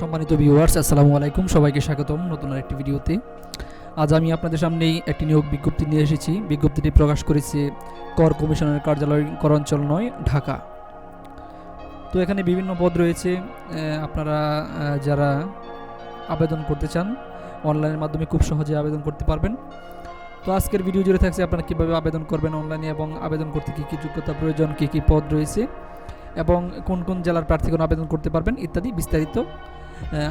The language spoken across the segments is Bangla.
সম্মানিত ভিউয়ার্স আসসালামু আলাইকুম। সবাইকে স্বাগতম নতুন আরেকটি ভিডিওতে। আজ আমি আপনাদের সামনেই একটি নিয়োগ বিজ্ঞপ্তি নিয়ে এসেছি। বিজ্ঞপ্তিটি প্রকাশ করেছে কর কমিশনের কার্যালয় করাঞ্চল নয়, ঢাকা। তো এখানে বিভিন্ন পদ রয়েছে। আপনারা যারা আবেদন করতে চান, অনলাইনের মাধ্যমে খুব সহজে আবেদন করতে পারবেন। তো আজকের ভিডিও জুড়ে থাকছে আপনারা কীভাবে আবেদন করবেন অনলাইনে এবং আবেদন করতে কী কী যোগ্যতা প্রয়োজন, কী কী পদ রয়েছে এবং কোন কোন জেলার প্রার্থীগণ আবেদন করতে পারবেন ইত্যাদি বিস্তারিত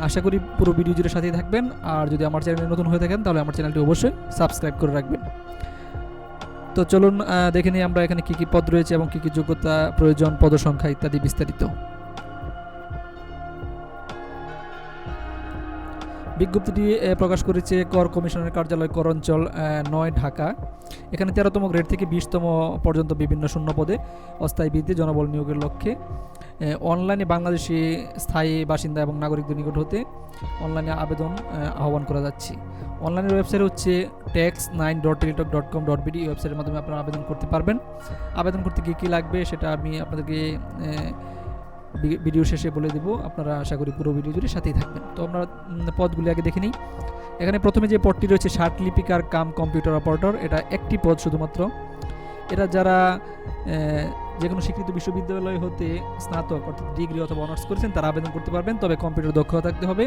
আশা করি পুরো ভিডিও জুড়ে সাথেই থাকবেন। আর যদি আমার চ্যানেলে নতুন হয়ে থাকেন, তাহলে আমার চ্যানেলটি অবশ্যই সাবস্ক্রাইব করে রাখবেন। তো চলুন দেখে নিই আমরা এখানে কী কী পদ রয়েছে এবং কী কী যোগ্যতা, প্রয়োজন, পদসংখ্যা ইত্যাদি বিস্তারিত। বিজ্ঞপ্তিটি প্রকাশ করেছে কর কমিশনের কার্যালয় কর অঞ্চল নয়, ঢাকা। এখানে তেরোতম গ্রেড থেকে বিশতম পর্যন্ত বিভিন্ন শূন্য পদে অস্থায়ী ভিত্তিতে জনবল নিয়োগের লক্ষ্যে। অনলাইনে বাংলাদেশি স্থায়ী বাসিন্দা এবং নাগরিকদের নিকট হতে অনলাইনে আবেদন আহ্বান করা যাচ্ছে। অনলাইনের ওয়েবসাইট হচ্ছে tax nine dot Teletalk dot com dot BD ওয়েবসাইটের মাধ্যমে আপনারা আবেদন করতে পারবেন। আবেদন করতে কী কী লাগবে সেটা আমি আপনাদেরকে ভিডিও শেষে বলে দেবো, আপনারা আশা করি পুরো ভিডিও জুড়ে সাথেই থাকবেন। তো আমরা পদগুলি আগে দেখে নিই। এখানে প্রথমে যে পদটি রয়েছে, ষাট লিপিকার কাম কম্পিউটার অপারেটর, এটা একটি পদ শুধুমাত্র। এটা যারা যে কোনো স্বীকৃত বিশ্ববিদ্যালয় হতে স্নাতক, অর্থাৎ ডিগ্রি অথবা অনার্স করেছেন, তারা আবেদন করতে পারবেন। তবে কম্পিউটার দক্ষতা থাকতে হবে।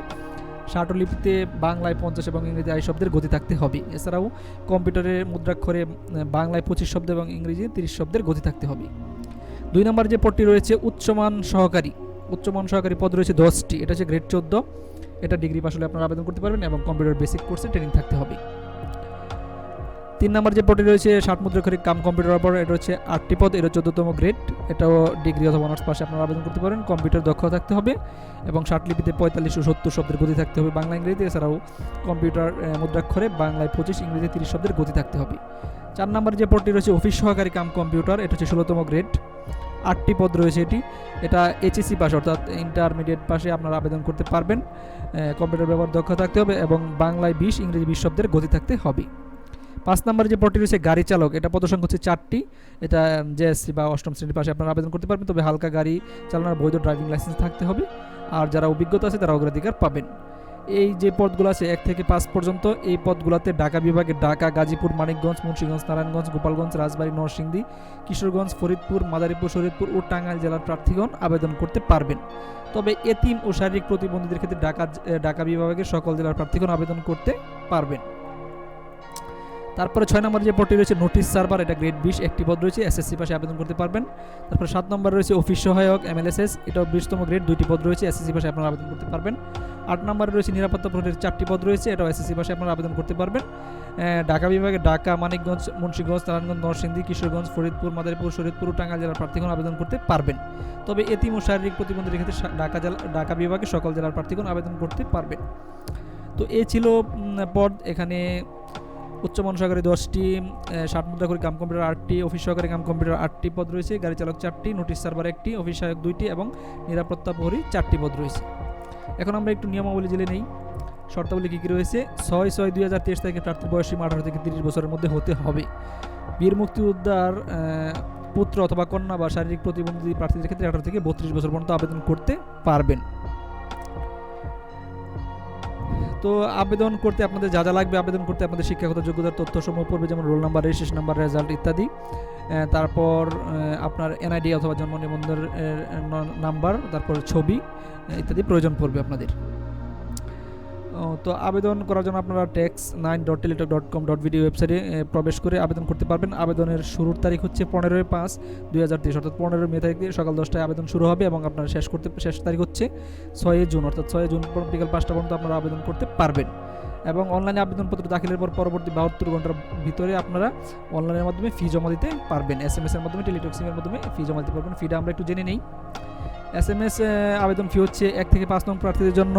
লিপিতে বাংলায় পঞ্চাশ এবং ইংরেজি আই শব্দের গতি থাকতে হবে। এছাড়াও কম্পিউটারের মুদ্রাক্ষরে বাংলায় পঁচিশ শব্দ এবং ইংরেজি তিরিশ শব্দের গতি থাকতে হবে। দুই নম্বর যে পদটি রয়েছে উচ্চমান সহকারী। উচ্চমান সহকারী পদ রয়েছে দশটি। এটা হচ্ছে গ্রেড চোদ্দ। এটা ডিগ্রি পাশ হলে আপনারা আবেদন করতে পারবেন এবং কম্পিউটার বেসিক কোর্সে ট্রেনিং থাকতে হবে। তিন নম্বর যে পদটি রয়েছে ষাট মুদ্রাক্ষরিক কাম কম্পিউটার অপার এটা হচ্ছে আটটি পদ এটা চোদ্দতম গ্রেড। এটাও ডিগ্রি অথবা অনার্স পাশে আপনারা আবেদন করতে পারেন। কম্পিউটার দক্ষ থাকতে হবে এবং লিপিতে পঁয়তাল্লিশ ও সত্তর শব্দের গতি থাকতে হবে বাংলা ইংরেজি এছাড়াও কম্পিউটার মুদ্রাক্ষরে বাংলায় পঁচিশ, ইংরেজিতে তিরিশ শব্দের গতি থাকতে হবে। চার নম্বর যে পদটি রয়েছে, অফিস সহকারী কাম কম্পিউটার, এটা হচ্ছে ষোলোতম গ্রেড। আটটি পদ রয়েছে এটি। এটা এইচএসসি পাস অর্থাৎ ইন্টারমিডিয়েট পাশে আপনারা আবেদন করতে পারবেন। কম্পিউটার ব্যবহার দক্ষ থাকতে হবে এবং বাংলায় বিশ, ইংরেজি বিশ শব্দের গতি থাকতে হবে। পাঁচ নম্বরে যে পদটি রয়েছে গাড়ি চালক, এটা পদসংখ্যা হচ্ছে চারটি। এটা জেএসসি বা অষ্টম শ্রেণির পাশে আপনারা আবেদন করতে পারবেন, তবে হালকা গাড়ি চালানোর বৈধ ড্রাইভিং লাইসেন্স থাকতে হবে। আর যারা অভিজ্ঞতা আছে, তারা অগ্রাধিকার পাবেন। এই যে পদগুলো আছে, এক থেকে পাঁচ পর্যন্ত, এই পদগুলোতে ঢাকা বিভাগে ঢাকা, গাজীপুর, মানিকগঞ্জ, মুন্সিগঞ্জ, নারায়ণগঞ্জ, গোপালগঞ্জ, রাজবাড়ী, নরসিংদী, কিশোরগঞ্জ, ফরিদপুর, মাদারীপুর, শরীয়তপুর ও টাঙ্গাইল জেলার প্রার্থীগণ আবেদন করতে পারবেন। তবে এতিম ও শারীরিক প্রতিবন্ধীদের ক্ষেত্রে ঢাকা ঢাকা বিভাগের সকল জেলার প্রার্থীগণ আবেদন করতে পারবেন। তারপরে ছয় নম্বর যে পদটি রয়েছে নোটিশ সার্ভার, এটা গ্রেড বিশ, একটি পদ রয়েছে, এসএসসি পাশে আবেদন করতে পারবেন। তারপরে সাত নম্বর রয়েছে অফিস সহায়ক, এমএলএসএস, এটাও বিশতম গ্রেড, দুইটি পদ রয়েছে, এসএসসি পাশে আপনারা আবেদন করতে পারবেন। আট নম্বরে রয়েছে নিরাপত্তা প্রহরীর চারটি পদ রয়েছে, এটাও এসএসসি পাশে আপনারা আবেদন করতে পারবেন। ঢাকা বিভাগে ঢাকা, মানিকগঞ্জ, মুন্সিগঞ্জ, নারায়ণগঞ্জ, নরসিংদী, কিশোরগঞ্জ, ফরিদপুর, মাদারীপুর, শরীয়তপুর ও টাঙ্গাইল জেলার প্রার্থীগণ আবেদন করতে পারবেন। তবে এতিম ও শারীরিক প্রতিবন্ধীর ক্ষেত্রে ঢাকা জেলা, ঢাকা বিভাগে সকল জেলার প্রার্থীগণ আবেদন করতে পারবেন। তো এ ছিল পদ এখানে উচ্চমান সহকারী দশটি ষাট মুদ্রা করে কাম কম্পিউটার আটটি, অফিস সহকারী কাম কম্পিউটার আটটি পদ রয়েছে, গাড়ি চালক চারটি, নোটিশ সার্ভার একটি, অফিস সহায়ক দুইটি এবং নিরাপত্তা প্রহরী চারটি পদ রয়েছে। এখন আমরা একটু নিয়মাবলী জেনে নেই। শর্তাবলী কী কী রয়েছে? ছয় ছয় দুই হাজার তেইশ তারিখে প্রার্থীর বয়স আঠারো থেকে তিরিশ বছরের মধ্যে হতে হবে। বীর মুক্তি উদ্ধার পুত্র অথবা কন্যা বা শারীরিক প্রতিবন্ধী প্রার্থীদের ক্ষেত্রে আঠারো থেকে বত্রিশ বছর পর্যন্ত আবেদন করতে পারবেন। তো আবেদন করতে আপনাদের যা যা লাগবে, আবেদন করতে আপনাদের শিক্ষাগত যোগ্যতার তথ্য সমূহ পড়বে, যেমন roll number, registration number, result ইত্যাদি। তারপর আপনার এনআইডি অথবা জন্ম নিবন্ধনের নাম্বার, তারপর ছবি ইত্যাদি প্রয়োজন পড়বে আপনাদের। তো আবেদন করার জন্য আপনারা tax nine dot Teletalk dot com dot video ওয়েবসাইটে প্রবেশ করে আবেদন করতে পারবেন। আবেদনের শুরুর তারিখ হচ্ছে পনেরোই পাঁচ দুই হাজার তেইশ, অর্থাৎ পনেরোই মে তারিখে সকাল দশটায় আবেদন শুরু হবে এবং আপনারা শেষ করতে, শেষ তারিখ হচ্ছে ছয়ই জুন, অর্থাৎ ছয় জুন বিকাল পাঁচটা পর্যন্ত আপনারা আবেদন করতে পারবেন। এবং অনলাইনে আবেদনপত্র দাখিলের পর পরবর্তী বাহাত্তর ঘণ্টার ভিতরে আপনারা অনলাইনের মাধ্যমে ফি জমা দিতে পারবেন। এস এম এস এর মাধ্যমে টেলিটক সিমের মাধ্যমে ফি জমা দিতে পারবেন। ফিটা আমরা একটু জেনে নেই। এস এম এস আবেদন ফি হচ্ছে এক থেকে পাঁচ নং প্রার্থীদের জন্য।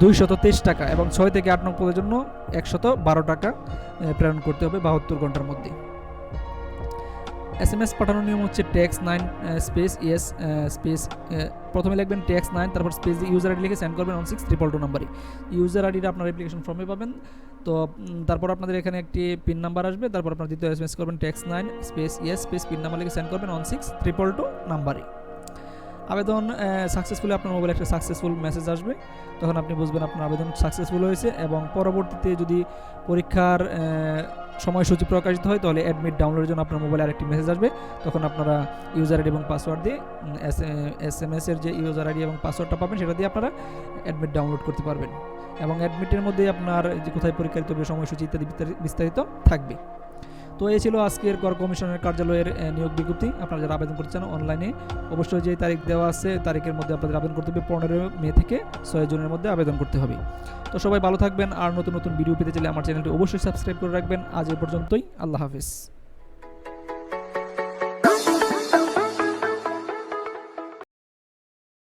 দুইশত তেইশ টাকা এবং ছয় থেকে আট নং পদের জন্য একশত বারো টাকা প্রেরণ করতে হবে বাহাত্তর ঘণ্টার মধ্যে। এস এম এস পাঠানোর নিয়ম হচ্ছে tax nine space yes space প্রথমে লিখবেন ট্যাক্স নাইন তারপর স্পেস ইউজার আইডি লিখে সেন্ড করবেন অন সিক্স ট্রিপল টু নাম্বারে ইউজার আইডিটা আপনার অ্যাপ্লিকেশন ফর্মে পাবেন। তো তারপর আপনাদের এখানে একটি পিন নাম্বার আসবে, তারপর আপনার দ্বিতীয় এস এম এস করবেন tax nine space yes space pin number লিখে সেন্ড করবেন অন সিক্স ট্রিপল টু নাম্বারে আবেদন সাকসেসফুলি আপনার মোবাইলে একটা সাকসেসফুল মেসেজ আসবে। তখন আপনি বুঝবেন আপনার আবেদন সাকসেসফুল হয়েছে এবং পরবর্তীতে যদি পরীক্ষার সময়সূচি প্রকাশিত হয়, তাহলে অ্যাডমিট ডাউনলোডের জন্য আপনার মোবাইলে আরেকটি মেসেজ আসবে। তখন আপনারা ইউজার আইডি এবং পাসওয়ার্ড দিয়ে এস এম এস এর যে ইউজার আইডি এবং পাসওয়ার্ডটা পাবেন, সেটা দিয়ে আপনারা অ্যাডমিট ডাউনলোড করতে পারবেন। এবং অ্যাডমিটের মধ্যে আপনার যে কোথায় পরীক্ষা দিতে হবে সময়সূচি ইত্যাদি বিস্তারি- বিস্তারিত থাকবে। তো এই ছিল আজকের কর কমিশনের কার্যালয়ের নিয়োগ বিজ্ঞপ্তি। আপনারা যারা আবেদন করতে চান অনলাইনে অবশ্যই যে তারিখ দেওয়া আছে, তারিখের মধ্যে আপনাদের আবেদন করতে হবে। পনেরো মে থেকে ছয় জুনের মধ্যে আবেদন করতে হবে। তো সবাই ভালো থাকবেন, আর নতুন নতুন ভিডিও পেতে চাইলে আমার চ্যানেলটি অবশ্যই সাবস্ক্রাইব করে রাখবেন। আজ এ পর্যন্তই, আল্লাহ হাফিজ।